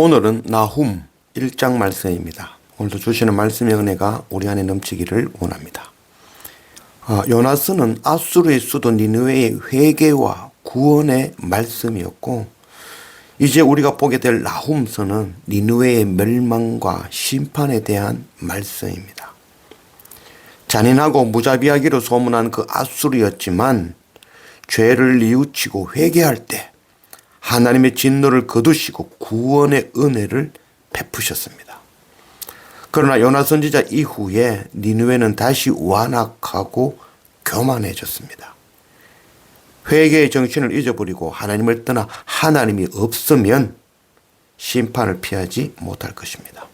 오늘은 나훔 1장 말씀입니다. 오늘도 주시는 말씀의 은혜가 우리 안에 넘치기를 원합니다. 아, 요나스는 아수르의 수도 니느웨의 회개와 구원의 말씀이었고 이제 우리가 보게 될 나훔서는 니느웨의 멸망과 심판에 대한 말씀입니다. 잔인하고 무자비하기로 소문한 그 아수르였지만 죄를 뉘우치고 회개할 때 하나님의 진노를 거두시고 구원의 은혜를 베푸셨습니다. 그러나 요나 선지자 이후에 니누에는 다시 완악하고 교만해졌습니다. 회개의 정신을 잊어버리고 하나님을 떠나 하나님이 없으면 심판을 피하지 못할 것입니다.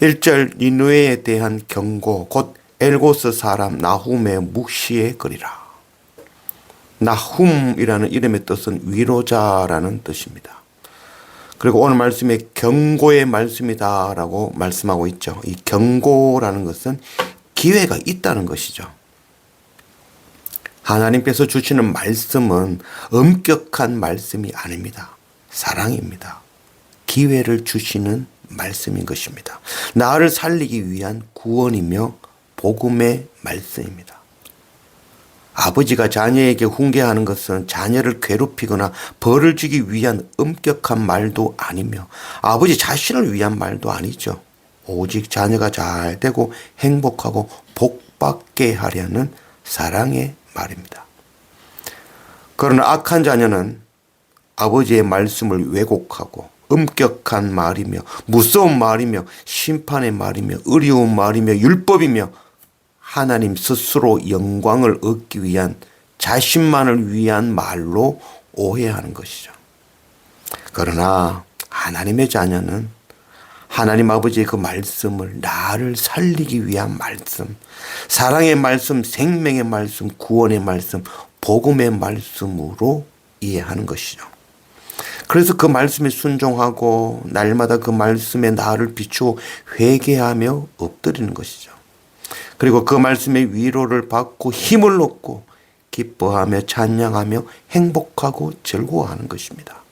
1절 니누에에 대한 경고 곧 엘고스 사람 나훔의 묵시의 거리라. 나훔이라는 이름의 뜻은 위로자라는 뜻입니다. 그리고 오늘 말씀에 경고의 말씀이다라고 말씀하고 있죠. 이 경고라는 것은 기회가 있다는 것이죠. 하나님께서 주시는 말씀은 엄격한 말씀이 아닙니다. 사랑입니다. 기회를 주시는 말씀인 것입니다. 나를 살리기 위한 구원이며 복음의 말씀입니다. 아버지가 자녀에게 훈계하는 것은 자녀를 괴롭히거나 벌을 주기 위한 엄격한 말도 아니며 아버지 자신을 위한 말도 아니죠. 오직 자녀가 잘 되고 행복하고 복받게 하려는 사랑의 말입니다. 그러나 악한 자녀는 아버지의 말씀을 왜곡하고 엄격한 말이며 무서운 말이며 심판의 말이며 의리운 말이며 율법이며 하나님 스스로 영광을 얻기 위한 자신만을 위한 말로 오해하는 것이죠. 그러나 하나님의 자녀는 하나님 아버지의 그 말씀을 나를 살리기 위한 말씀, 사랑의 말씀, 생명의 말씀, 구원의 말씀, 복음의 말씀으로 이해하는 것이죠. 그래서 그 말씀에 순종하고 날마다 그 말씀에 나를 비추어 회개하며 엎드리는 것이죠. 그리고 그 말씀의 위로를 받고 힘을 얻고 기뻐하며 찬양하며 행복하고 즐거워하는 것입니다.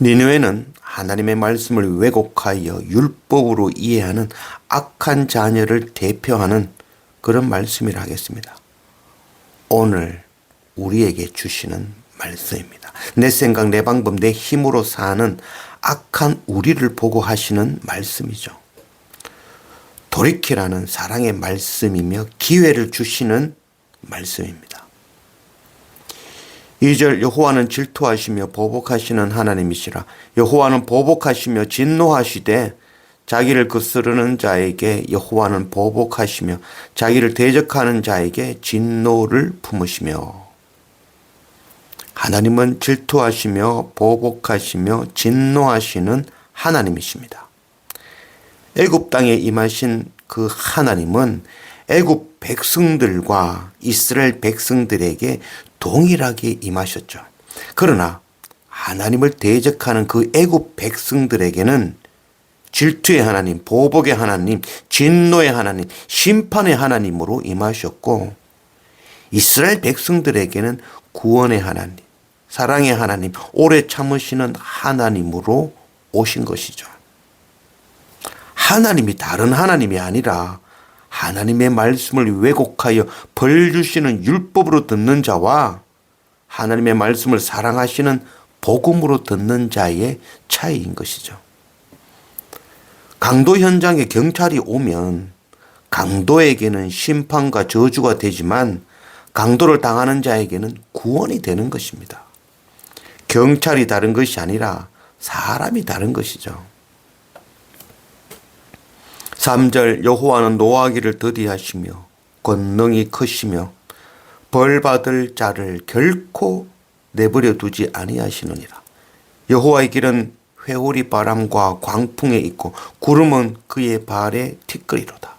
니누에는 하나님의 말씀을 왜곡하여 율법으로 이해하는 악한 자녀를 대표하는 그런 말씀이라 하겠습니다. 오늘 우리에게 주시는 말씀입니다. 내 생각, 내 방법, 내 힘으로 사는 악한 우리를 보고 하시는 말씀이죠. 돌이키라는 사랑의 말씀이며 기회를 주시는 말씀입니다. 2절 여호와는 질투하시며 보복하시는 하나님이시라 여호와는 보복하시며 진노하시되 자기를 거스르는 자에게 여호와는 보복하시며 자기를 대적하는 자에게 진노를 품으시며 하나님은 질투하시며 보복하시며 진노하시는 하나님이십니다. 애굽 땅에 임하신 그 하나님은 애굽 백성들과 이스라엘 백성들에게 동일하게 임하셨죠. 그러나 하나님을 대적하는 그 애굽 백성들에게는 질투의 하나님, 보복의 하나님, 진노의 하나님, 심판의 하나님으로 임하셨고 이스라엘 백성들에게는 구원의 하나님, 사랑의 하나님, 오래 참으시는 하나님으로 오신 것이죠. 하나님이 다른 하나님이 아니라 하나님의 말씀을 왜곡하여 벌 주시는 율법으로 듣는 자와 하나님의 말씀을 사랑하시는 복음으로 듣는 자의 차이인 것이죠. 강도 현장에 경찰이 오면 강도에게는 심판과 저주가 되지만 강도를 당하는 자에게는 구원이 되는 것입니다. 경찰이 다른 것이 아니라 사람이 다른 것이죠. 3절 여호와는 노하기를 더디하시며 권능이 크시며 벌 받을 자를 결코 내버려 두지 아니하시느니라. 여호와의 길은 회오리 바람과 광풍에 있고 구름은 그의 발에 티끌이로다.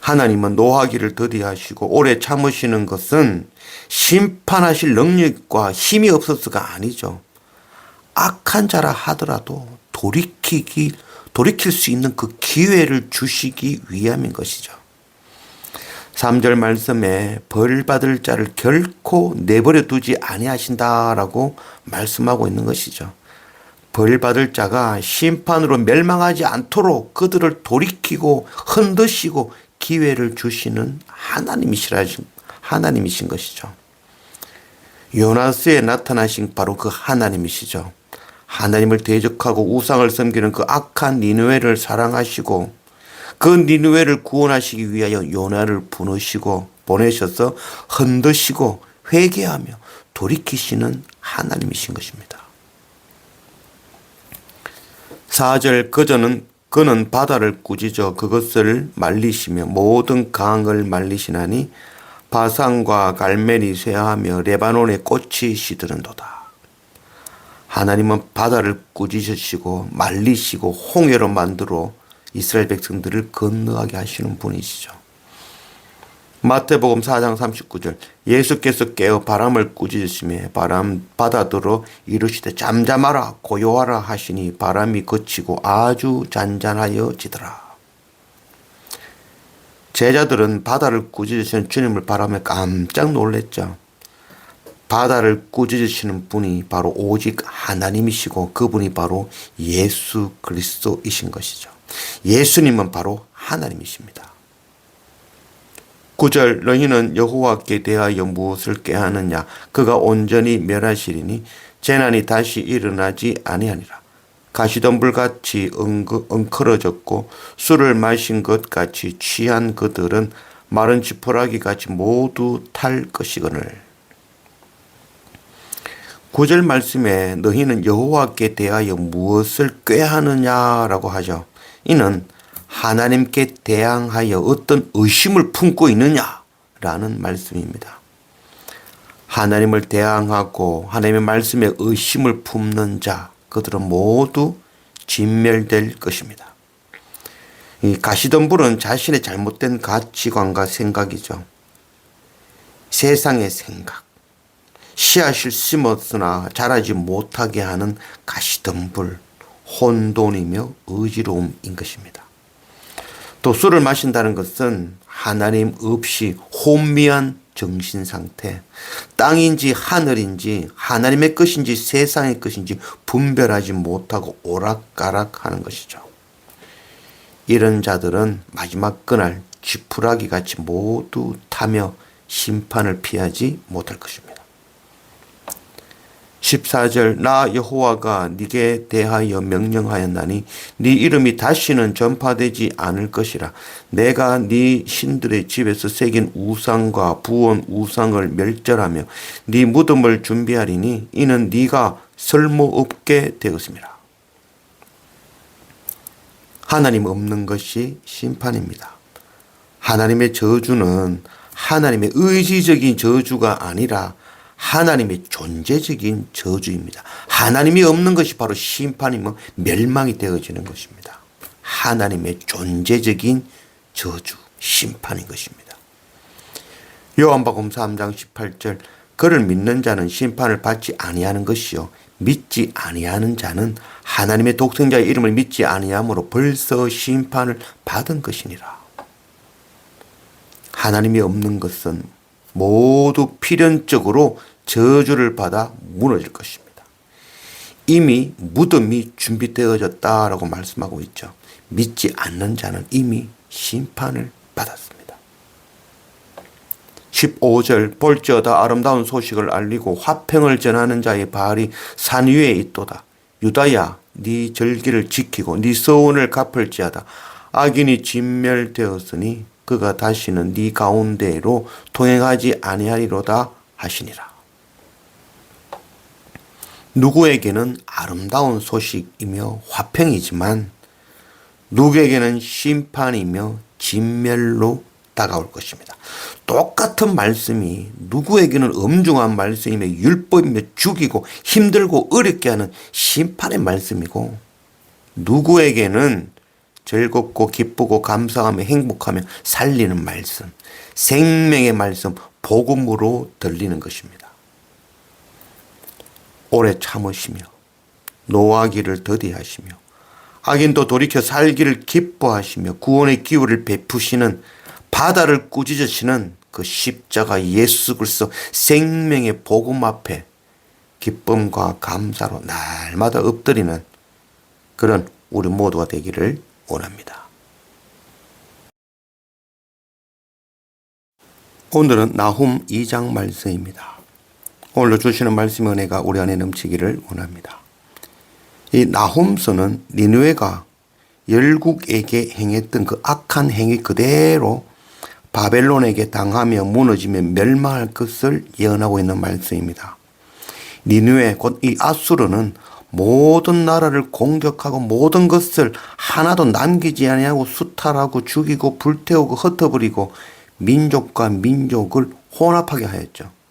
하나님은 노하기를 더디하시고 오래 참으시는 것은 심판하실 능력과 힘이 없어서가 아니죠. 악한 자라 하더라도 돌이키기 돌이킬 수 있는 그 기회를 주시기 위함인 것이죠. 3절 말씀에 벌 받을 자를 결코 내버려 두지 아니하신다라고 말씀하고 있는 것이죠. 벌 받을 자가 심판으로 멸망하지 않도록 그들을 돌이키고 흔드시고 기회를 주시는 하나님이시라 하나님이신 것이죠. 요나스에 나타나신 바로 그 하나님이시죠. 하나님을 대적하고 우상을 섬기는 그 악한 니누웨를 사랑하시고 그 니누웨를 구원하시기 위하여 요나를 부르시고 보내셔서 흔드시고 회개하며 돌이키시는 하나님이신 것입니다. 4절 그저는 그는 바다를 꾸짖어 그것을 말리시며 모든 강을 말리시나니 바산과 갈멜이 쇠하며 레바논의 꽃이 시드른도다. 하나님은 바다를 꾸짖으시고 말리시고 홍해로 만들어 이스라엘 백성들을 건너가게 하시는 분이시죠. 마태복음 4장 39절 예수께서 깨어 바람을 꾸짖으시며 바람 바다들어 이르시되 잠잠하라 고요하라 하시니 바람이 그치고 아주 잔잔하여지더라. 제자들은 바다를 꾸짖으시는 주님을 바라며 깜짝 놀랐죠. 바다를 꾸짖으시는 분이 바로 오직 하나님이시고 그분이 바로 예수 그리스도이신 것이죠. 예수님은 바로 하나님이십니다. 9절 너희는 여호와께 대하여 무엇을 깨하느냐 그가 온전히 멸하시리니 재난이 다시 일어나지 아니하니라. 가시덤불같이 엉클어졌고 술을 마신 것 같이 취한 그들은 마른 지푸라기 같이 모두 탈 것이거늘. 구절 말씀에 너희는 여호와께 대하여 무엇을 꾀하느냐라고 하죠. 이는 하나님께 대항하여 어떤 의심을 품고 있느냐라는 말씀입니다. 하나님을 대항하고 하나님의 말씀에 의심을 품는 자 그들은 모두 진멸될 것입니다. 이 가시덤불은 자신의 잘못된 가치관과 생각이죠. 세상의 생각, 씨앗을 심었으나 자라지 못하게 하는 가시덤불, 혼돈이며 의지로움인 것입니다. 또 술을 마신다는 것은 하나님 없이 혼미한 정신 상태, 땅인지 하늘인지 하나님의 것인지 세상의 것인지 분별하지 못하고 오락가락 하는 것이죠. 이런 자들은 마지막 그날 지푸라기 같이 모두 타며 심판을 피하지 못할 것입니다. 14절 나 여호와가 네게 대하여 명령하였나니 네 이름이 다시는 전파되지 않을 것이라 내가 네 신들의 집에서 새긴 우상과 부원 우상을 멸절하며 네 무덤을 준비하리니 이는 네가 쓸모없게 되었습니다. 하나님 없는 것이 심판입니다. 하나님의 저주는 하나님의 의지적인 저주가 아니라 하나님의 존재적인 저주입니다. 하나님이 없는 것이 바로 심판이며 멸망이 되어지는 것입니다. 하나님의 존재적인 저주, 심판인 것입니다. 요한복음 3장 18절 그를 믿는 자는 심판을 받지 아니하는 것이요 믿지 아니하는 자는 하나님의 독생자의 이름을 믿지 아니함으로 벌써 심판을 받은 것이니라. 하나님이 없는 것은 모두 필연적으로 저주를 받아 무너질 것입니다. 이미 무덤이 준비되어졌다라고 말씀하고 있죠. 믿지 않는 자는 이미 심판을 받았습니다. 15절 볼지어다 아름다운 소식을 알리고 화평을 전하는 자의 발이 산 위에 있도다. 유다야 네 절기를 지키고 네 서원을 갚을지어다. 악인이 진멸되었으니 그가 다시는 네 가운데로 통행하지 아니하리로다 하시니라. 누구에게는 아름다운 소식이며 화평이지만 누구에게는 심판이며 진멸로 다가올 것입니다. 똑같은 말씀이 누구에게는 엄중한 말씀이며 율법이며 죽이고 힘들고 어렵게 하는 심판의 말씀이고 누구에게는 즐겁고 기쁘고 감사하며 행복하며 살리는 말씀, 생명의 말씀, 복음으로 들리는 것입니다. 오래 참으시며 노하기를 더디하시며 악인도 돌이켜 살기를 기뻐하시며 구원의 기후를 베푸시는 바다를 꾸짖으시는 그 십자가 예수 그리스도 생명의 복음 앞에 기쁨과 감사로 날마다 엎드리는 그런 우리 모두가 되기를 원합니다. 오늘은 나훔 2장 말씀입니다. 오늘로 주시는 말씀 은혜가 우리 안에 넘치기를 원합니다. 이 나훔서는 니누에가 열국에게 행했던 그 악한 행위 그대로 바벨론에게 당하며 무너지며 멸망할 것을 예언하고 있는 말씀입니다. 니누에 곧 이 아수르는 모든 나라를 공격하고 모든 것을 하나도 남기지 아니하고 수탈하고 죽이고 불태우고 흩어버리고 민족과 민족을 혼합하게 하였죠.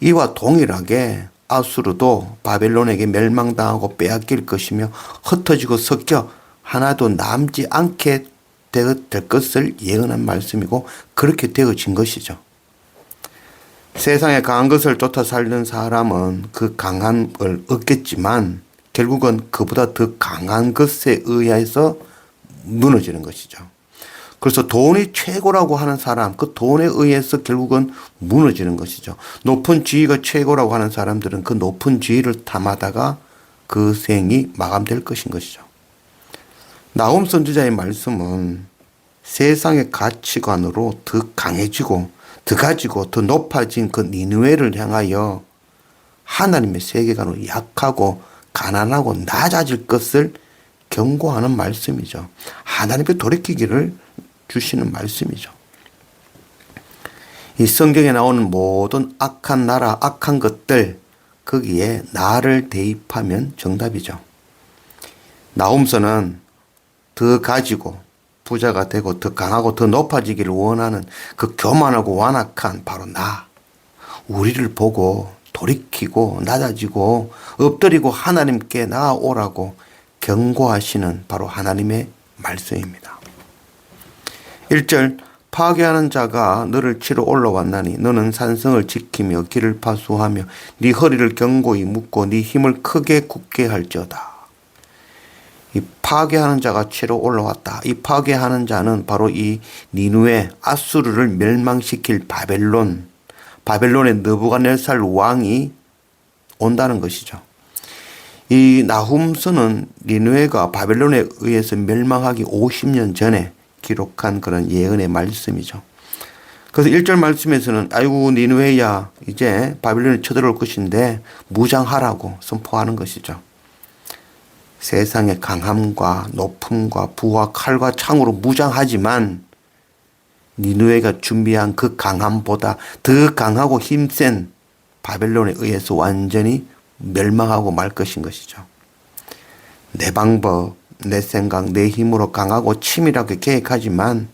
이와 동일하게 아수르도 바벨론에게 멸망당하고 빼앗길 것이며 흩어지고 섞여 하나도 남지 않게 될 것을 예언한 말씀이고 그렇게 되어진 것이죠. 세상에 강한 것을 쫓아 살던 사람은 그 강함을 얻겠지만 결국은 그보다 더 강한 것에 의해서 무너지는 것이죠. 그래서 돈이 최고라고 하는 사람, 그 돈에 의해서 결국은 무너지는 것이죠. 높은 지위가 최고라고 하는 사람들은 그 높은 지위를 탐하다가 그 생이 마감될 것인 것이죠. 나홈 선지자의 말씀은 세상의 가치관으로 더 강해지고 더 가지고 더 높아진 그 니누에를 향하여 하나님의 세계관으로 약하고 가난하고 낮아질 것을 경고하는 말씀이죠. 하나님께 돌이키기를 주시는 말씀이죠. 이 성경에 나오는 모든 악한 나라, 악한 것들, 거기에 나를 대입하면 정답이죠. 나홈서는 더 가지고 부자가 되고 더 강하고 더 높아지기를 원하는 그 교만하고 완악한 바로 나. 우리를 보고 돌이키고 낮아지고 엎드리고 하나님께 나아오라고 경고하시는 바로 하나님의 말씀입니다. 1절 파괴하는 자가 너를 치러 올라왔나니 너는 산성을 지키며 길을 파수하며 네 허리를 견고히 묶고 네 힘을 크게 굳게 할지어다. 이 파괴하는 자가 치러 올라왔다. 이 파괴하는 자는 바로 이 니누의 아수르를 멸망시킬 바벨론, 바벨론의 느부갓네살 왕이 온다는 것이죠. 이 나훔서는 니누에가 바벨론에 의해서 멸망하기 50년 전에 기록한 그런 예언의 말씀이죠. 그래서 1절 말씀에서는 아이고 니누에야 이제 바벨론에 쳐들어올 것인데 무장하라고 선포하는 것이죠. 세상의 강함과 높음과 부와 칼과 창으로 무장하지만 니누에가 준비한 그 강함보다 더 강하고 힘센 바벨론에 의해서 완전히 멸망하고 말 것인 것이죠. 내 방법, 내 생각, 내 힘으로 강하고 치밀하게 계획하지만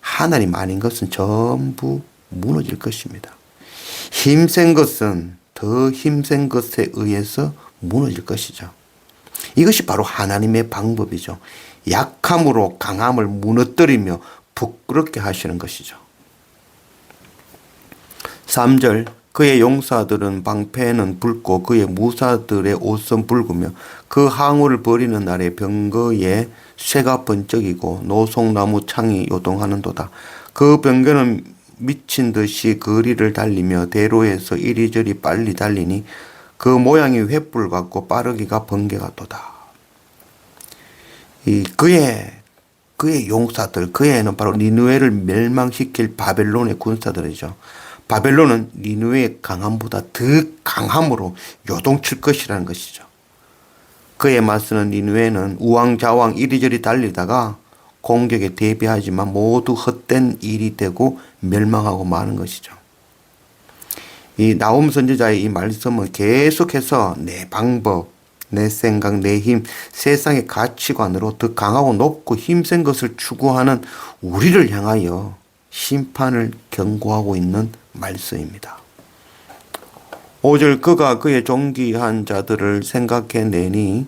하나님 아닌 것은 전부 무너질 것입니다. 힘센 것은 더 힘센 것에 의해서 무너질 것이죠. 이것이 바로 하나님의 방법이죠. 약함으로 강함을 무너뜨리며 부끄럽게 하시는 것이죠. 3절 그의 용사들은 방패는 붉고 그의 무사들의 옷은 붉으며 그 항우를 버리는 날에 병거에 쇠가 번쩍이고 노송나무 창이 요동하는도다. 그 병거는 미친 듯이 거리를 달리며 대로에서 이리저리 빨리 달리니 그 모양이 횃불 같고 빠르기가 번개 같도다. 이 그의 그의 용사들 그의는 바로 니누에를 멸망시킬 바벨론의 군사들이죠. 바벨론은 니누의 강함보다 더 강함으로 요동칠 것이라는 것이죠. 그에 맞서는 니누에는 우왕좌왕 이리저리 달리다가 공격에 대비하지만 모두 헛된 일이 되고 멸망하고 마는 것이죠. 이 나옴 선지자의 이 말씀은 계속해서 내 방법, 내 생각, 내 힘, 세상의 가치관으로 더 강하고 높고 힘센 것을 추구하는 우리를 향하여 심판을 경고하고 있는 말씀입니다. 5절 그가 그의 존귀한 자들을 생각해내니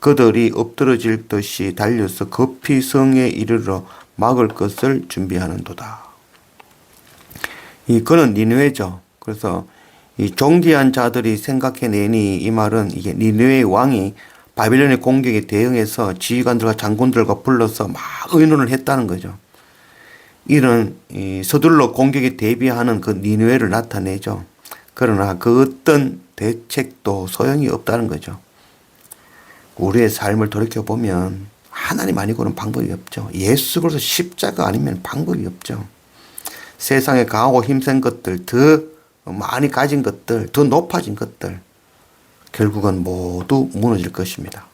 그들이 엎드러질 듯이 달려서 급히 성에 이르러 막을 것을 준비하는도다. 이 그는 니누에죠. 그래서 이 존귀한 자들이 생각해내니 이 말은 이게 니누의 왕이 바빌론의 공격에 대응해서 지휘관들과 장군들과 불러서 막 의논을 했다는 거죠. 이런 이 서둘러 공격에 대비하는 그 니누에를 나타내죠. 그러나 그 어떤 대책도 소용이 없다는 거죠. 우리의 삶을 돌이켜 보면 하나님 아니고는 방법이 없죠. 예수 그리스도 십자가 아니면 방법이 없죠. 세상에 강하고 힘센 것들, 더 많이 가진 것들, 더 높아진 것들, 결국은 모두 무너질 것입니다.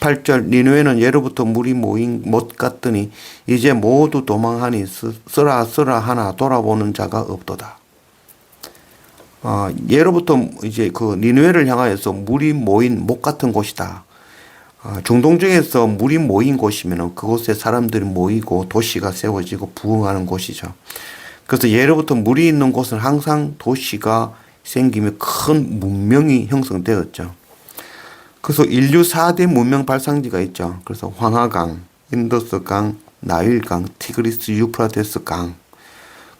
8절 니누에는 예로부터 물이 모인 못 같더니 이제 모두 도망하니 쓰- 쓰라 쓰라 하나 돌아보는 자가 없도다. 아, 예로부터 이제 그 니누에를 향하여서 물이 모인 못 같은 곳이다. 아, 중동 중에서 물이 모인 곳이면 그곳에 사람들이 모이고 도시가 세워지고 부흥하는 곳이죠. 그래서 예로부터 물이 있는 곳은 항상 도시가 생기며 큰 문명이 형성되었죠. 그래서 인류 4대 문명 발상지가 있죠. 그래서 황하강, 인더스강, 나일강, 티그리스 유프라테스 강.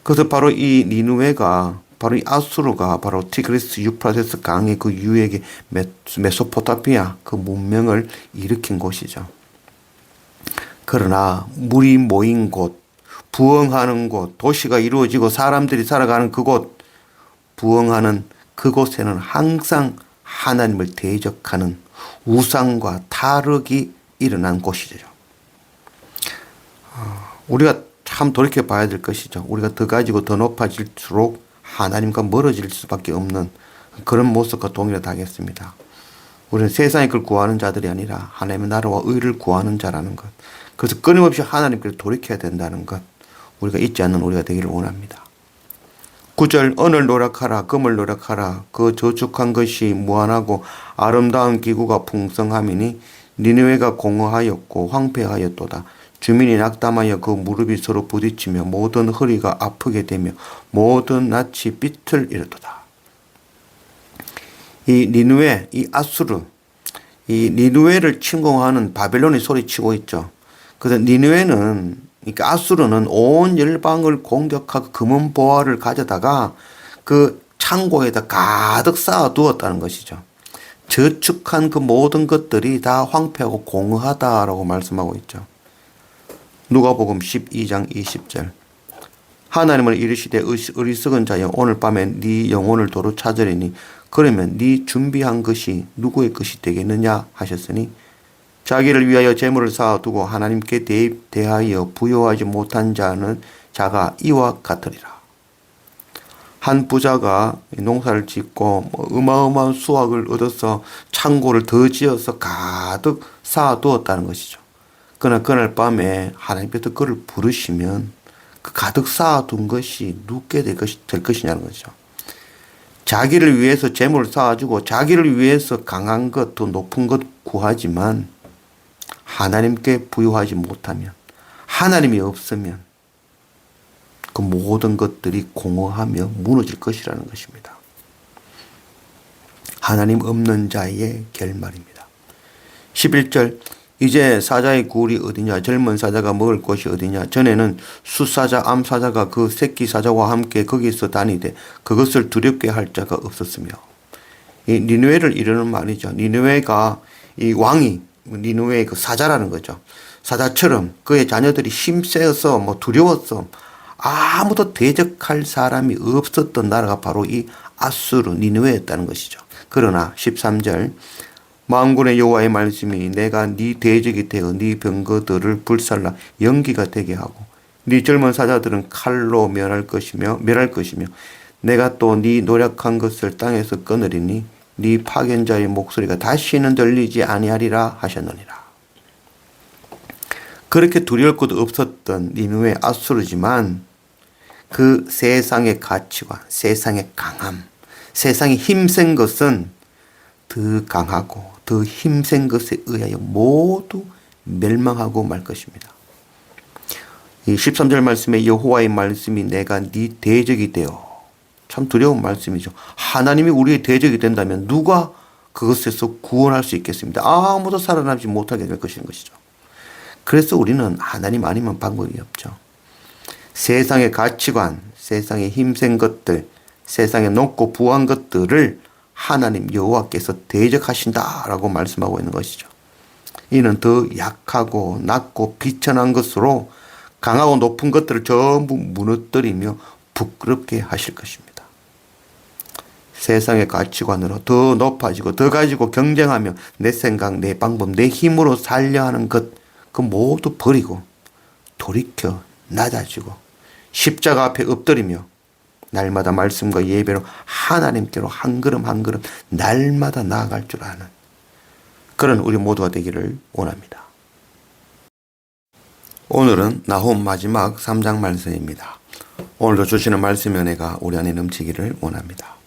그래서 바로 이 니누에가 바로 이 아수르가 바로 티그리스 유프라테스 강의 그 유역의 메- 메소포타미아 그 문명을 일으킨 곳이죠. 그러나 물이 모인 곳, 부흥하는 곳, 도시가 이루어지고 사람들이 살아가는 그곳, 부흥하는 그곳에는 항상 하나님을 대적하는 우상과 타락이 일어난 곳이죠. 어, 우리가 참 돌이켜 봐야 될 것이죠. 우리가 더 가지고 더 높아질수록 하나님과 멀어질 수밖에 없는 그런 모습과 동일하다겠습니다. 우리는 세상의 걸 구하는 자들이 아니라 하나님의 나라와 의를 구하는 자라는 것. 그래서 끊임없이 하나님께 돌이켜야 된다는 것. 우리가 잊지 않는 우리가 되기를 원합니다. 9절 언을 노력하라 금을 노력하라. 그 저축한 것이 무한하고 아름다운 기구가 풍성함이니 니느웨가 공허하였고 황폐하였도다. 주민이 낙담하여 그 무릎이 서로 부딪히며 모든 허리가 아프게 되며 모든 낯이 삐틀 이르도다. 이 니누에 이 아수르 이 니누에를 침공하는 바벨론이 소리치고 있죠. 그래서 니누에는 그러니까 아수르는 온 열방을 공격하고 금은 보화를 가져다가 그 창고에다 가득 쌓아 두었다는 것이죠. 저축한 그 모든 것들이 다 황폐하고 공허하다라고 말씀하고 있죠. 누가복음 12장 20절. 하나님은 이르시되 어리석은 자여 오늘 밤에 네 영혼을 도로 찾으리니 그러면 네 준비한 것이 누구의 것이 되겠느냐 하셨으니 자기를 위하여 재물을 쌓아두고 하나님께 대- 대하여 부여하지 못한 자는 자가 이와 같으리라. 한 부자가 농사를 짓고 뭐 어마어마한 수확을 얻어서 창고를 더 지어서 가득 쌓아두었다는 것이죠. 그러나 그날 밤에 하나님께서 그를 부르시면 그 가득 쌓아둔 것이 눕게 될, 것이, 될 것이냐는 거죠. 자기를 위해서 재물을 쌓아주고 자기를 위해서 강한 것, 더 높은 것 구하지만 하나님께 부여하지 못하면 하나님이 없으면 그 모든 것들이 공허하며 무너질 것이라는 것입니다. 하나님 없는 자의 결말입니다. 11절 이제 사자의 굴이 어디냐 젊은 사자가 먹을 곳이 어디냐 전에는 수사자 암사자가 그 새끼 사자와 함께 거기서 다니되 그것을 두렵게 할 자가 없었으며 이 니누에를 이르는 말이죠. 니누에가 이 왕이 니누에의 그 사자라는 거죠. 사자처럼 그의 자녀들이 힘세어서 뭐 두려웠어. 아무도 대적할 사람이 없었던 나라가 바로 이 아수르 니누에였다는 것이죠. 그러나 13절 만군의 여호와의 말씀이 내가 네 대적이 되어 네 병거들을 불살라 연기가 되게 하고 네 젊은 사자들은 칼로 멸할 것이며 멸할 것이며 내가 또 네 노력한 것을 땅에서 끊으리니 네 파견자의 목소리가 다시는 들리지 아니하리라 하셨느니라. 그렇게 두려울 것도 없었던 니누의 아수르지만 그 세상의 가치관, 세상의 강함, 세상의 힘센 것은 더 강하고 더 힘센 것에 의하여 모두 멸망하고 말 것입니다. 이 13절 말씀에 여호와의 말씀이 내가 네 대적이 되어 참 두려운 말씀이죠. 하나님이 우리의 대적이 된다면 누가 그것에서 구원할 수 있겠습니다. 아무도 살아남지 못하게 될 것인 것이죠. 그래서 우리는 하나님 아니면 방법이 없죠. 세상의 가치관, 세상의 힘센 것들, 세상의 높고 부한 것들을 하나님 여호와께서 대적하신다라고 말씀하고 있는 것이죠. 이는 더 약하고 낮고 비천한 것으로 강하고 높은 것들을 전부 무너뜨리며 부끄럽게 하실 것입니다. 세상의 가치관으로 더 높아지고 더 가지고 경쟁하며 내 생각, 내 방법, 내 힘으로 살려 하는 것, 그 모두 버리고 돌이켜 낮아지고 십자가 앞에 엎드리며 날마다 말씀과 예배로 하나님께로 한 걸음 한 걸음 날마다 나아갈 줄 아는 그런 우리 모두가 되기를 원합니다. 오늘은 나홈 마지막 3장 말씀입니다. 오늘도 주시는 말씀 은혜가 우리 안에 넘치기를 원합니다.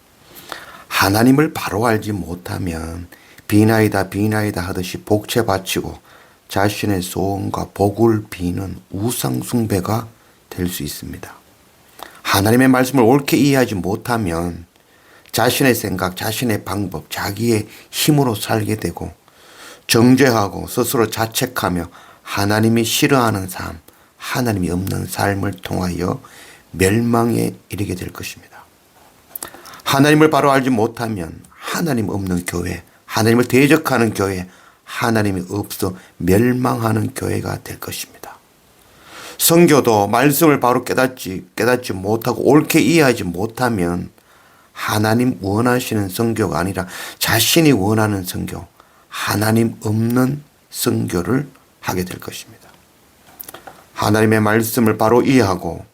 하나님을 바로 알지 못하면 비나이다 비나이다 하듯이 복채 바치고 자신의 소원과 복을 비는 우상 숭배가 될 수 있습니다. 하나님의 말씀을 옳게 이해하지 못하면 자신의 생각, 자신의 방법, 자기의 힘으로 살게 되고 정죄하고 스스로 자책하며 하나님이 싫어하는 삶, 하나님이 없는 삶을 통하여 멸망에 이르게 될 것입니다. 하나님을 바로 알지 못하면 하나님 없는 교회, 하나님을 대적하는 교회, 하나님이 없어 멸망하는 교회가 될 것입니다. 성교도 말씀을 바로 깨닫지, 깨닫지 못하고 옳게 이해하지 못하면 하나님 원하시는 성교가 아니라 자신이 원하는 성교, 하나님 없는 성교를 하게 될 것입니다. 하나님의 말씀을 바로 이해하고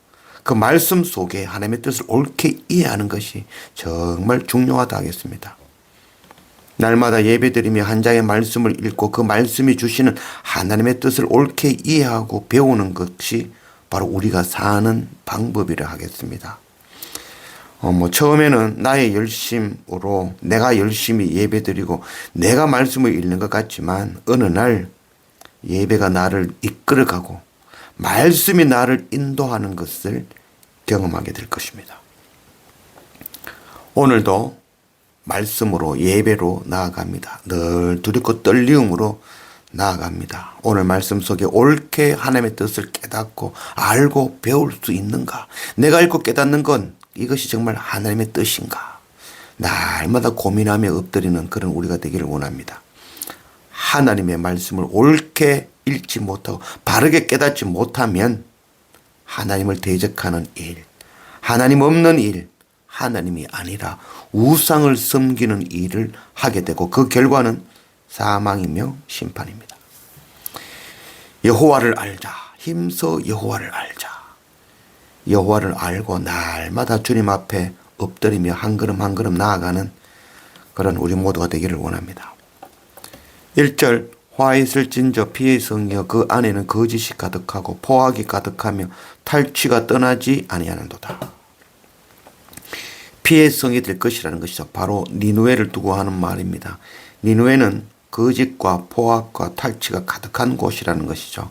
그 말씀 속에 하나님의 뜻을 옳게 이해하는 것이 정말 중요하다 하겠습니다. 날마다 예배드리며 한 장의 말씀을 읽고 그 말씀이 주시는 하나님의 뜻을 옳게 이해하고 배우는 것이 바로 우리가 사는 방법이라 하겠습니다. 어, 뭐, 처음에는 나의 열심으로 내가 열심히 예배 드리고 내가 말씀을 읽는 것 같지만 어느 날 예배가 나를 이끌어가고 말씀이 나를 인도하는 것을 경험하게 될 것입니다. 오늘도 말씀으로 예배로 나아갑니다. 늘 두렵고 떨리움으로 나아갑니다. 오늘 말씀 속에 옳게 하나님의 뜻을 깨닫고 알고 배울 수 있는가? 내가 읽고 깨닫는 건 이것이 정말 하나님의 뜻인가? 날마다 고민하며 엎드리는 그런 우리가 되기를 원합니다. 하나님의 말씀을 옳게 읽지 못하고 바르게 깨닫지 못하면 하나님을 대적하는 일, 하나님 없는 일, 하나님이 아니라 우상을 섬기는 일을 하게 되고 그 결과는 사망이며 심판입니다. 여호와를 알자. 힘써 여호와를 알자. 여호와를 알고 날마다 주님 앞에 엎드리며 한 걸음 한 걸음 나아가는 그런 우리 모두가 되기를 원합니다. 1절 화 있을 진저 피의 성이여 그 안에는 거짓이 가득하고 포악이 가득하며 탈취가 떠나지 아니하는도다. 피의 성이 될 것이라는 것이죠. 바로 니누에를 두고 하는 말입니다. 니누에는 거짓과 포악과 탈취가 가득한 곳이라는 것이죠.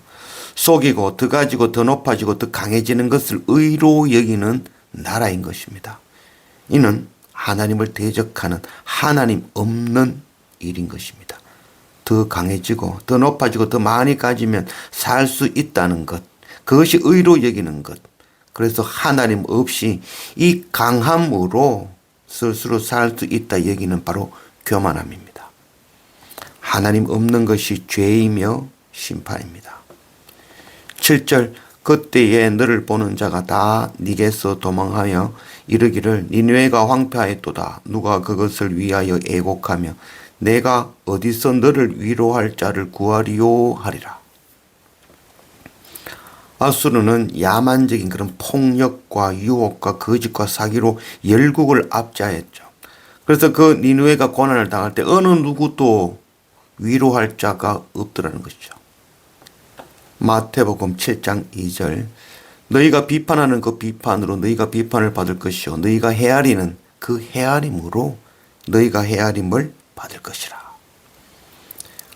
속이고 더 가지고 더 높아지고 더 강해지는 것을 의로 여기는 나라인 것입니다. 이는 하나님을 대적하는 하나님 없는 일인 것입니다. 더 강해지고 더 높아지고 더 많이 가지면 살 수 있다는 것. 그것이 의로 여기는 것. 그래서 하나님 없이 이 강함으로 스스로 살 수 있다 여기는 바로 교만함입니다. 하나님 없는 것이 죄이며 심판입니다. 7절 그때에 너를 보는 자가 다 니게서 도망하여 이르기를 니누에가 황폐하였도다 누가 그것을 위하여 애곡하며 내가 어디서 너를 위로할 자를 구하리요 하리라. 아수르는 야만적인 그런 폭력과 유혹과 거짓과 사기로 열국을 압제했죠. 그래서 그 니누에가 고난을 당할 때 어느 누구도 위로할 자가 없더라는 것이죠. 마태복음 7장 2절 너희가 비판하는 그 비판으로 너희가 비판을 받을 것이요 너희가 헤아리는 그 헤아림으로 너희가 헤아림을 받을 것이라.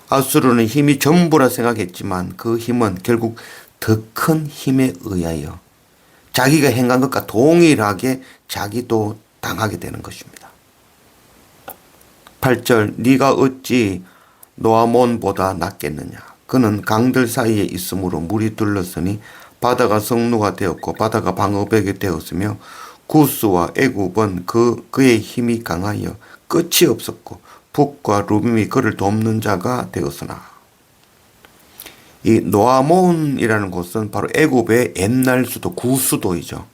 아수르는 힘이 전부라 생각했지만 그 힘은 결국 더 큰 힘에 의하여 자기가 행한 것과 동일하게 자기도 당하게 되는 것입니다. 8절 네가 어찌 노아몬보다 낫겠느냐 그는 강들 사이에 있으므로 물이 둘렀으니 바다가 성루가 되었고 바다가 방어벽이 되었으며 구스와 애굽은 그 그의 힘이 강하여 끝이 없었고 북과 루빔이 그를 돕는 자가 되었으나 이 노아몬이라는 곳은 바로 애굽의 옛날 수도 구수도이죠.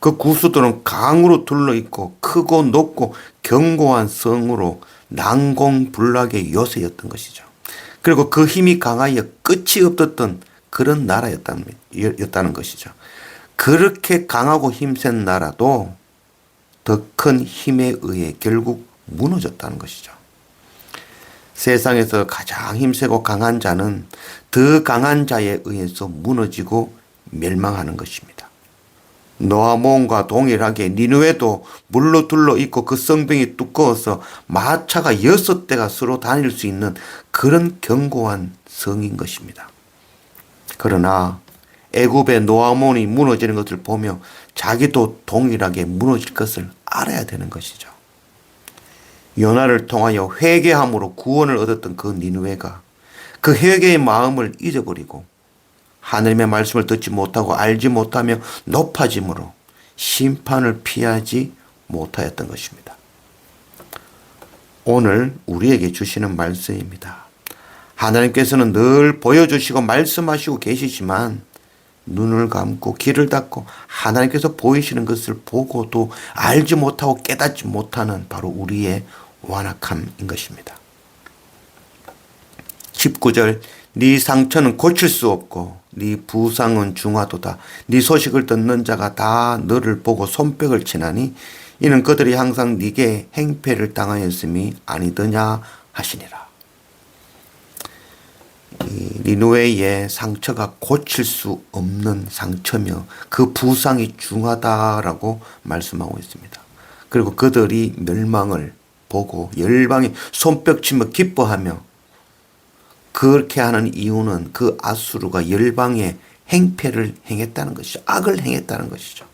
그 구수도는 강으로 둘러 있고 크고 높고 견고한 성으로 난공불락의 요새였던 것이죠. 그리고 그 힘이 강하여 끝이 없었던 그런 나라였다는 였다는 것이죠. 그렇게 강하고 힘센 나라도 더 큰 힘에 의해 결국 무너졌다는 것이죠. 세상에서 가장 힘세고 강한 자는 더 강한 자에 의해서 무너지고 멸망하는 것입니다. 노아몬과 동일하게 니누에도 물로 둘러 있고 그 성벽이 두꺼워서 마차가 여섯 대가 서로 다닐 수 있는 그런 견고한 성인 것입니다. 그러나 애굽의 노아몬이 무너지는 것을 보며 자기도 동일하게 무너질 것을 알아야 되는 것이죠. 요나를 통하여 회개함으로 구원을 얻었던 그 니누에가 그 회개의 마음을 잊어버리고 하나님의 말씀을 듣지 못하고 알지 못하며 높아짐으로 심판을 피하지 못하였던 것입니다. 오늘 우리에게 주시는 말씀입니다. 하나님께서는 늘 보여주시고 말씀하시고 계시지만 눈을 감고 귀를 닫고 하나님께서 보이시는 것을 보고도 알지 못하고 깨닫지 못하는 바로 우리의 완악함인 것입니다. 19절 네 상처는 고칠 수 없고 네 부상은 중하도다 네 소식을 듣는 자가 다 너를 보고 손뼉을 치나니 이는 그들이 항상 네게 행패를 당하였음이 아니더냐 하시니라 이 니누웨의 상처가 고칠 수 없는 상처며 그 부상이 중하다라고 말씀하고 있습니다. 그리고 그들이 멸망을 보고 열방이 손뼉치며 기뻐하며 그렇게 하는 이유는 그 아수르가 열방에 행패를 행했다는 것이죠. 악을 행했다는 것이죠.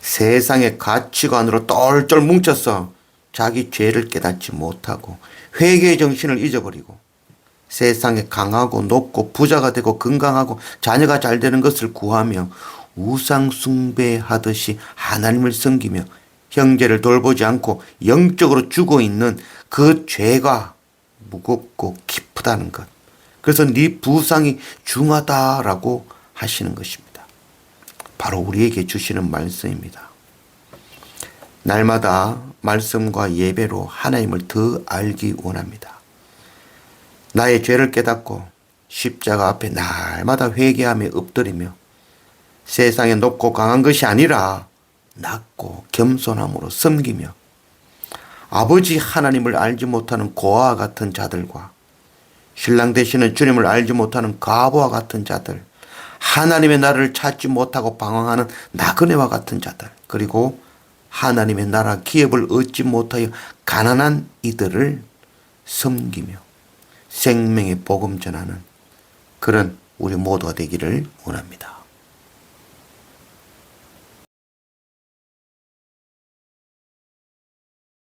세상의 가치관으로 똘똘 뭉쳐서 자기 죄를 깨닫지 못하고 회개의 정신을 잊어버리고 세상에 강하고 높고 부자가 되고 건강하고 자녀가 잘 되는 것을 구하며 우상 숭배하듯이 하나님을 섬기며 형제를 돌보지 않고 영적으로 죽어 있는 그 죄가 무겁고 깊다는 것. 그래서 네 부상이 중하다라고 하시는 것입니다. 바로 우리에게 주시는 말씀입니다. 날마다 말씀과 예배로 하나님을 더 알기 원합니다. 나의 죄를 깨닫고 십자가 앞에 날마다 회개하며 엎드리며 세상에 높고 강한 것이 아니라 낮고 겸손함으로 섬기며 아버지 하나님을 알지 못하는 고아와 같은 자들과 신랑 되시는 주님을 알지 못하는 가부와 같은 자들, 하나님의 나라를 찾지 못하고 방황하는 나그네와 같은 자들, 그리고 하나님의 나라 기업을 얻지 못하여 가난한 이들을 섬기며 생명의 복음 전하는 그런 우리 모두가 되기를 원합니다.